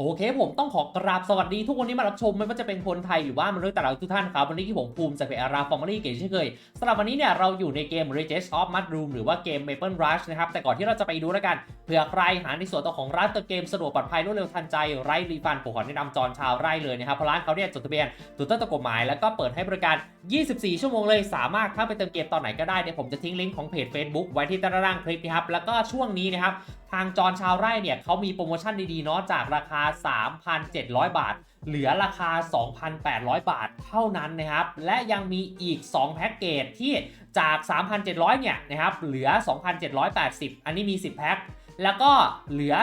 โอเคผมต้องขอกราบสวัสดีทุกคนที่มารับชมไม่ว่าจะเป็นคนไทยหรือว่ามนุษย์ต่างดาวทุกท่านครับวันนี้ที่ผมภูมิจากเพจอาราฟอร์มอรี่เกมเช่นเคยสำหรับวันนี้เนี่ยเราอยู่ในเกม r e g e s of Mushroom หรือว่าเกม Maple Rush นะครับ แต่ก่อนที่เราจะไปดูแล้วกันเผื่อใครหาในส่วนตัวของร้านเติมเกมสะดวกปลอดภัยรวดเร็วทันใจไร้รีฟันผมขอแนะนำจอนชาวไร่เลยนะครับเพราะร้านเขาเนี่ยจดทะเบียนถูกต้องตามกฎหมายแล้วก็เปิดให้บริการ 24 ชั่วโมงเลยสามารถเข้าไปเติมเกมตอนไหนก็ได้เดี๋ยวผมจะทิ้งลิงก์ของเพจ Facebook ไว้ที่ใต้ด้านล่างคลิปนะครับแล้วก็ช่วงนี้นะครับ ทางจอนชาวไร่เนี่ยเขามีโปรโมชั่นดีๆเนาะจากราคา 3,700 บาท เหลือราคา 2,800 บาทเท่านั้นนะครับ และยังมีอีก 2 แพ็กเกจที่จาก 3,700 เนี่ยนะครับเหลือ 2,780 อันนี้มี 10 แพ็คแล้วก็เหลือ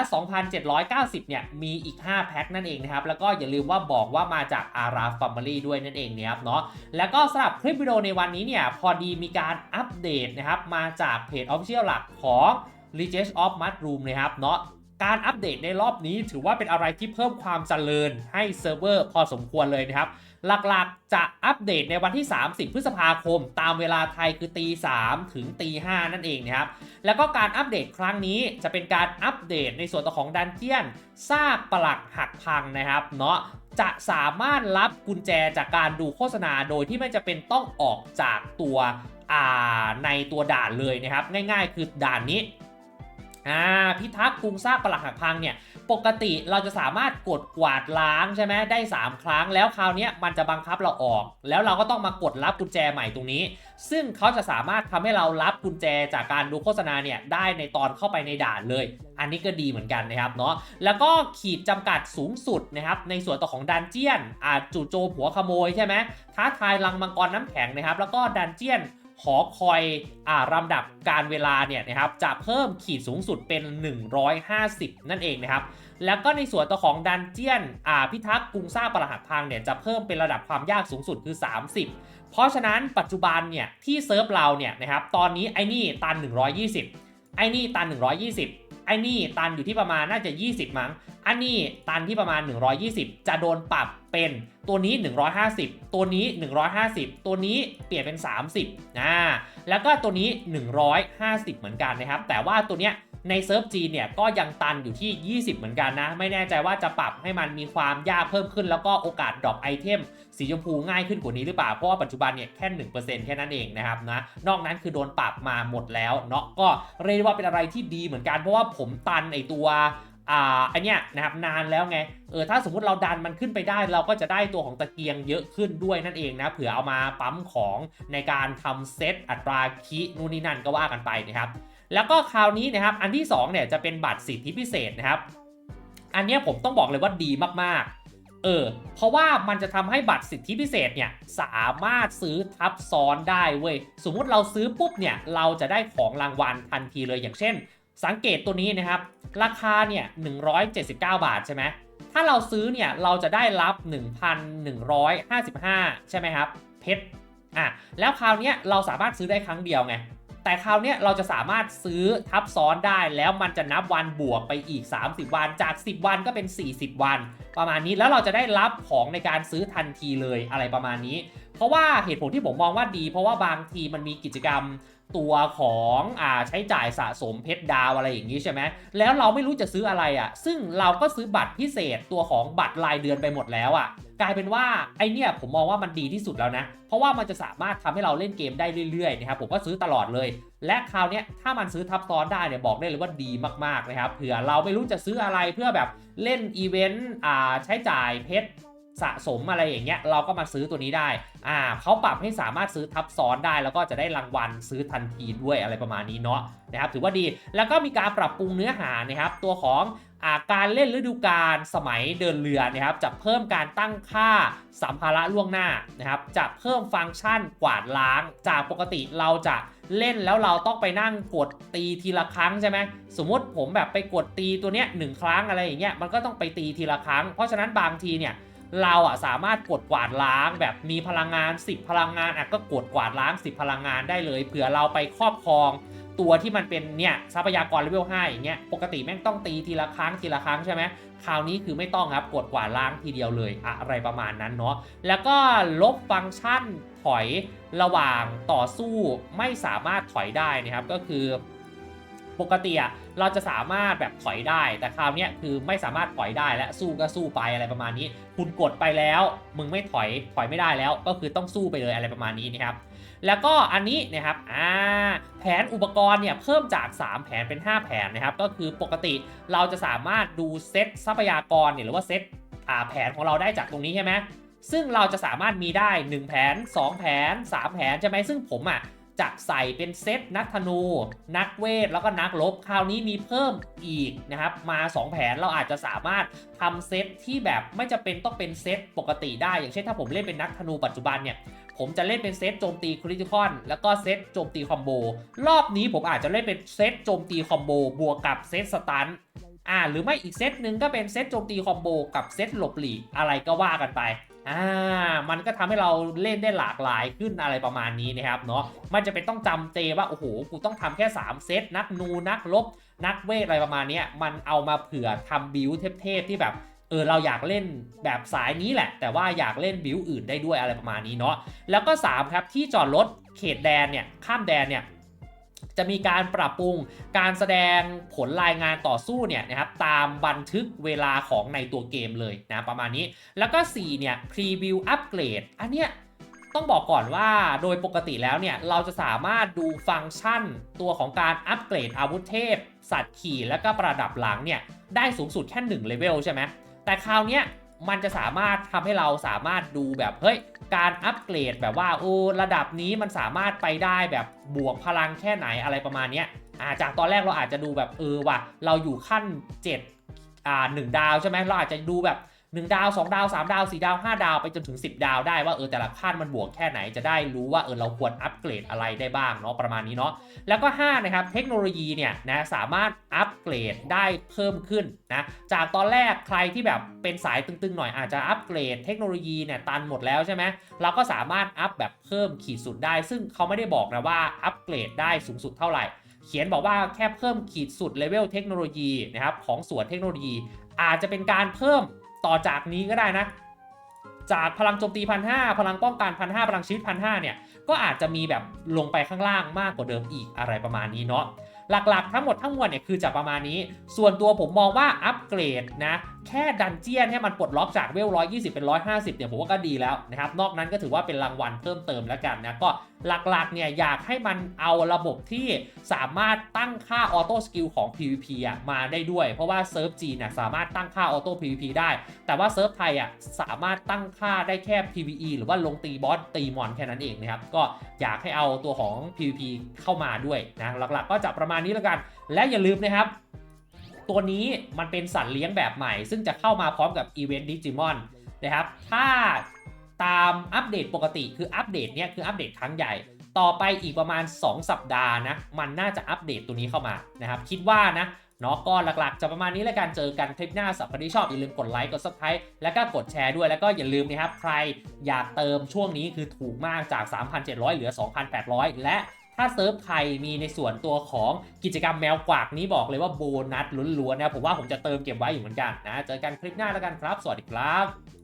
2,790 เนี่ย มีอีก 5 แพ็คนั่นเองนะครับ แล้วก็อย่าลืมว่าบอกว่ามาจากอาราฟ a ม i ลี่ด้วยนั่นเองเนี่ยครับเนาะ แล้วก็สำหรับคลิปวิดีโอในวันนี้เนี่ย พอดีมีการอัปเดตนะครับ มาจากเพจ Official หลักของ r e g e s of Mushroom นะครับเนาะการอัปเดตในรอบนี้ถือว่าเป็นอะไรที่เพิ่มความเจริญให้เซิร์ฟเวอร์พอสมควรเลยนะครับ หลักๆจะอัปเดตในวันที่ 30 พฤษภาคม ตามเวลาไทยคือตี3ถึงตี5นั่นเองนะครับ แล้วก็การอัปเดตครั้งนี้จะเป็นการอัปเดตในส่วนตัวของดันเจียนซากปลักหักพังนะครับเนาะจะสามารถรับกุญแจจากการดูโฆษณาโดยที่ไม่จะเป็นต้องออกจากตัวในตัวด่านเลยนะครับ ง่ายๆ คือด่านนี้ อ่าพิทักษ์กรุงซากปลักหักพังเนี่ยปกติเราจะสามารถกดกวาดล้างใช่ไหมได้ 3 ครั้งแล้วคราวนี้มันจะบังคับเราออก แล้วเราก็ต้องมากดรับกุญแจใหม่ตรงนี้ ซึ่งเขาจะสามารถทำให้เรารับกุญแจจากการดูโฆษณาเนี่ยได้ในตอนเข้าไปในด่านเลย อันนี้ก็ดีเหมือนกันนะครับเนาะแล้วก็ขีดจำกัดสูงสุดนะครับในส่วนต่อของดันเจียนอาจจู่โจมหัวขโมยใช่ไหมท้าทายลังมังกรน้ำแข็งนะครับแล้วก็ดันเจียน หอคอยอ่าลำดับการเวลาเนี่ยนะครับจะเพิ่มขีดสูงสุดเป็น 150 นั่นเองนะครับ แล้วก็ในส่วนตัวของดันเจียนอ่าพิทักษ์กรุงซ่าประหัตพังเนี่ยจะเพิ่มเป็นระดับความยากสูงสุดคือ 30 เพราะฉะนั้นปัจจุบันเนี่ยที่เซิร์ฟเราเนี่ยนะครับตอนนี้ไอ้นี่ตัน 120 ไอ้นี่ตัน 120 ไอ้นี่ตันอยู่ที่ประมาณน่าจะ 20 มั้ง อันนี้ตันที่ประมาณ 120 จะโดนปรับเป็นตัวนี้ 150 ตัวนี้ 150 ตัวนี้เปลี่ยนเป็น 30นะแล้วก็ตัวนี้ 150 เหมือนกันนะครับ แต่ว่าตัวเนี้ย ในเซิร์ฟจีนเนี่ยก็ยังตันอยู่ที่ 20 เหมือนกันนะ ไม่แน่ใจว่าจะปรับให้มันมีความยากเพิ่มขึ้น แล้วก็โอกาสดรอปไอเทมสีชมพูง่ายขึ้นกว่านี้หรือเปล่า เพราะว่าปัจจุบันเนี่ยแค่ 1%แค่นั้นเองนะครับนะ นอกนั้นคือโดนปรับมาหมดแล้วเนาะก็เรียกว่าเป็นอะไรที่ดีเหมือนกัน เพราะว่าผมตันไอตัวอ่าอันเนี้ยนะครับนานแล้วไงเออถ้าสมมติเราดันมันขึ้นไปได้ เราก็จะได้ตัวของตะเกียงเยอะขึ้นด้วยนั่นเองนะเผื่อเอามาปั๊มของในการทำเซตอัตราคินู่นนี่นั่นก็ว่ากันไปนะครับ แล้วก็คราวนี้นะครับอันที่2เนี่ยจะเป็นบัตรสิทธิพิเศษนะครับ อันนี้ผมต้องบอกเลยว่าดีมากๆ เออ เพราะว่ามันจะทำให้บัตรสิทธิพิเศษเนี่ยสามารถซื้อทับซ้อนได้เว้ย สมมุติเราซื้อปุ๊บเนี่ยเราจะได้ของรางวัลทันทีเลยอย่างเช่น สังเกตตัวนี้นะครับ ราคาเนี่ย179 บาทใช่ไหมถ้าเราซื้อเนี่ยเราจะได้รับ 1,155 ใช่ไหมครับเพชรอะแล้วคราวนี้เราสามารถซื้อได้ครั้งเดียวไง แต่คราวนี้เราจะสามารถซื้อทับซ้อนได้แล้วมันจะนับวันบวกไปอีก 30 วัน จาก 10 วันก็เป็น 40 วัน ประมาณนี้แล้วเราจะได้รับของในการซื้อทันทีเลยอะไรประมาณนี้ เพราะว่าเหตุผลที่ผมมองว่าดี เพราะว่าบางทีมันมีกิจกรรม ตัวของอ่าใช้จ่ายสะสมเพชรดาวอะไรอย่างนี้ใช่ไหมแล้วเราไม่รู้จะซื้ออะไรอะ่ะ ซึ่งเราก็ซื้อบัตรพิเศษตัวของบัตรรายเดือนไปหมดแล้วอะ่ะกลายเป็นว่าไอเนี่ยผมมองว่ามันดีที่สุดแล้วนะ เพราะว่ามันจะสามารถทำให้เราเล่นเกมได้เรื่อยๆนะครับผมก็ซื้อตลอดเลย และคราวเนี้ยถ้ามันซื้อทับซ้อนได้เนี่ยบอกได้เลยว่าดีมากๆนะครับเผื่อเราไม่รู้จะซื้ออะไรเพื่อแบบเล่นอีเวนต์อ่าใช้จ่ายเพชร สะสมอะไรอย่างเงี้ยเราก็มาซื้อตัวนี้ได้อ่าเขาปรับให้สามารถซื้อทับซ้อนได้ แล้วก็จะได้รางวัลซื้อทันทีด้วยอะไรประมาณนี้เนาะนะครับถือว่าดีแล้วก็มีการปรับปรุงเนื้อหานะครับตัวของอาการเล่นฤดูกาลสมัยเดินเรือนะครับจะเพิ่มการตั้งค่าสัมภาระล่วงหน้านะครับจะเพิ่มฟังก์ชันกวาดล้าง จากปกติเราจะเล่นแล้วเราต้องไปนั่งกดตีทีละครั้งใช่ไหมสมมติผมแบบไปกดตีตัวเนี้ยหนึ่งครั้งอะไรอย่างเงี้ยมันก็ต้องไปตีทีละครั้ง เพราะฉะนั้นบางทีเนี่ย เราอะสามารถกดกวาดล้างแบบมีพลังงาน 10 พลังงานอะก็กดกวาดล้าง 10 พลังงานได้เลยเผื่อเราไปครอบครองตัวที่มันเป็นเนี่ยทรัพยากรเลเวล5อย่างเงี้ยปกติแม่งต้องตีทีละครั้งทีละครั้งใช่ไหมคราวนี้คือไม่ต้องครับกดกวาดล้างทีเดียวเลยอะไรประมาณนั้นเนาะแล้วก็ลบฟังก์ชันถอยระหว่างต่อสู้ไม่สามารถถอยได้นะครับก็คือ ปกติอะเราจะสามารถแบบถอยได้ แต่คราวเนี้ยคือไม่สามารถถอยได้และสู้ก็สู้ไปอะไรประมาณนี้ คุณกดไปแล้ว มึงไม่ถอยถอยไม่ได้แล้ว ก็คือต้องสู้ไปเลยอะไรประมาณนี้นะครับแล้วก็อันนี้นะครับอ่าแผนอุปกรณ์เนี่ยเพิ่มจาก 3 แผนเป็น 5 แผนนะครับ ก็คือปกติเราจะสามารถดูเซตทรัพยากรเนี่ยหรือว่าเซตอ่าแผนของเราได้จากตรงนี้ใช่ไหมซึ่งเราจะสามารถมีได้ 1 แผน 2 แผน 3 แผนใช่ไหมซึ่งผมอะ จะใส่เป็นเซตนักธนู นักเวท แล้วก็นักรบคราวนี้มีเพิ่มอีกนะครับ มา 2 แผนเราอาจจะสามารถทำเซตที่แบบไม่จะเป็นต้องเป็นเซตปกติได้ อย่างเช่นถ้าผมเล่นเป็นนักธนูปัจจุบันเนี่ย ผมจะเล่นเป็นเซตโจมตีคริติคอนแล้วก็เซตโจมตีคอมโบ รอบนี้ผมอาจจะเล่นเป็นเซตโจมตีคอมโบบวกกับเซตสตันอ่าหรือไม่อีกเซตหนึ่งก็เป็นเซตโจมตีคอมโบกับเซตหลบหลีกอะไรก็ว่ากันไป อ่ามันก็ทำให้เราเล่นได้หลากหลายขึ้นอะไรประมาณนี้นะครับเนาะมันจะเป็นต้องจำเจว่าโอ้โหกูต้องทำแค่ 3 เซตนักนูนักลบ นักเวทอะไรประมาณนี้มันเอามาเผื่อทำบิวเทพๆที่แบบเออเราอยากเล่นแบบสายนี้แหละ แต่ว่าอยากเล่นบิวอื่นได้ด้วยอะไรประมาณนี้เนาะแล้วก็ 3 ครับที่จอดรถเขตแดนเนี่ยข้ามแดนเนี่ย จะมีการปรับปรุงการแสดงผลรายงานต่อสู้เนี่ยนะครับตามบันทึกเวลาของในตัวเกมเลยนะประมาณนี้ แล้วก็ 4 เนี่ยพรีวิวอัปเกรดอันเนี้ยต้องบอกก่อนว่าโดยปกติแล้วเนี่ย เราจะสามารถดูฟังก์ชันตัวของการอัปเกรดอาวุธเทพ สัตว์ขี่แล้วก็ประดับหลังเนี่ย ได้สูงสุดแค่1เลเวลใช่ไหมแต่คราวเนี้ย มันจะสามารถทำให้เราสามารถดูแบบเฮ้ยการอัปเกรดแบบว่าโอ้ระดับนี้มันสามารถไปได้แบบบวกพลังแค่ไหนอะไรประมาณนี้อ่าจากตอนแรกเราอาจจะดูแบบเออว่ะเราอยู่ขั้น 7อ่าหนึ่งดาวใช่ไหมเราอาจจะดูแบบ 1 ดาว 2 ดาว 3 ดาว 4 ดาว 5 ดาวไปจนถึง 10 ดาวได้ว่าเออแต่ละขั้นมันบวกแค่ไหนจะได้รู้ว่าเออเราควรอัปเกรดอะไรได้บ้างเนาะประมาณนี้เนาะแล้วก็5นะครับเทคโนโลยีเนี่ยนะสามารถอัปเกรดได้เพิ่มขึ้นนะจากตอนแรกใครที่แบบเป็นสายตึงๆหน่อยอาจจะอัปเกรดเทคโนโลยีเนี่ยตันหมดแล้วใช่ไหมเราก็สามารถอัปแบบเพิ่มขีดสุดได้ ซึ่งเขาไม่ได้บอกนะว่าอัปเกรดได้สูงสุดเท่าไหร่เขียนบอกว่าแค่เพิ่มขีดสุดเลเวลเทคโนโลยีนะครับของส่วนเทคโนโลยี อาจจะเป็นการเพิ่ม ต่อจากนี้ก็ได้นะ จากพลังโจมตีพันห้าพลังป้องกันพันห้าพลังชีวิตพันห้าเนี่ย ก็อาจจะมีแบบลงไปข้างล่างมากกว่าเดิมอีกอะไรประมาณนี้เนาะหลักๆ ทั้งหมดทั้งมวลเนี่ยคือจะประมาณนี้ ส่วนตัวผมมองว่าอัปเกรดนะ แค่ดันเจียนให้มันปลดล็อกจากเวล120เป็น150เนี่ยผมว่าก็ดีแล้วนะครับ นอกนั้นก็ถือว่าเป็นรางวัลเพิ่มเติมแล้วกันนะก็หลักๆเนี่ยอยากให้มันเอาระบบที่สามารถตั้งค่าออโต้สกิลของ PVP อะมาได้ด้วย เพราะว่าเซิร์ฟจีนน่ะสามารถตั้งค่าออโต้ PVP ได้ แต่ว่าเซิร์ฟไทยอะสามารถตั้งค่าได้แค่ PVE หรือว่าลงตีบอสตีมอนแค่นั้นเองนะครับก็อยากให้เอาตัวของ PVP เข้ามาด้วยนะหลักๆ ก็จะประมาณนี้แล้วกัน และอย่าลืมนะครับ ตัวนี้มันเป็นสัตว์เลี้ยงแบบใหม่ ซึ่งจะเข้ามาพร้อมกับอีเวนต์ดิจิมอนนะครับ ถ้าตามอัปเดตปกติคืออัปเดตเนี้ยคืออัปเดตครั้งใหญ่ ต่อไปอีกประมาณ 2 สัปดาห์นะ มันน่าจะอัปเดตตัวนี้เข้ามานะครับ คิดว่านะเนาะก็หลักๆ จะประมาณนี้แล้วกันเจอกันคลิปหน้าสัปดาห์ที่ชอบ อย่าลืมกดไลค์กด subscribe แล้วก็กดแชร์ด้วยแล้วก็อย่าลืมนะครับ ใครอยากเติมช่วงนี้คือถูกมากจาก 3,700 เหลือ 2,800 และ ถ้าเซิร์ฟไทยมีในส่วนตัวของกิจกรรมแมวกวากนี้บอกเลยว่าโบนัสล้วนๆนะผมว่าผมจะเติมเก็บไว้อยู่เหมือนกันนะ เจอกันคลิปหน้าแล้วกันครับ สวัสดีครับ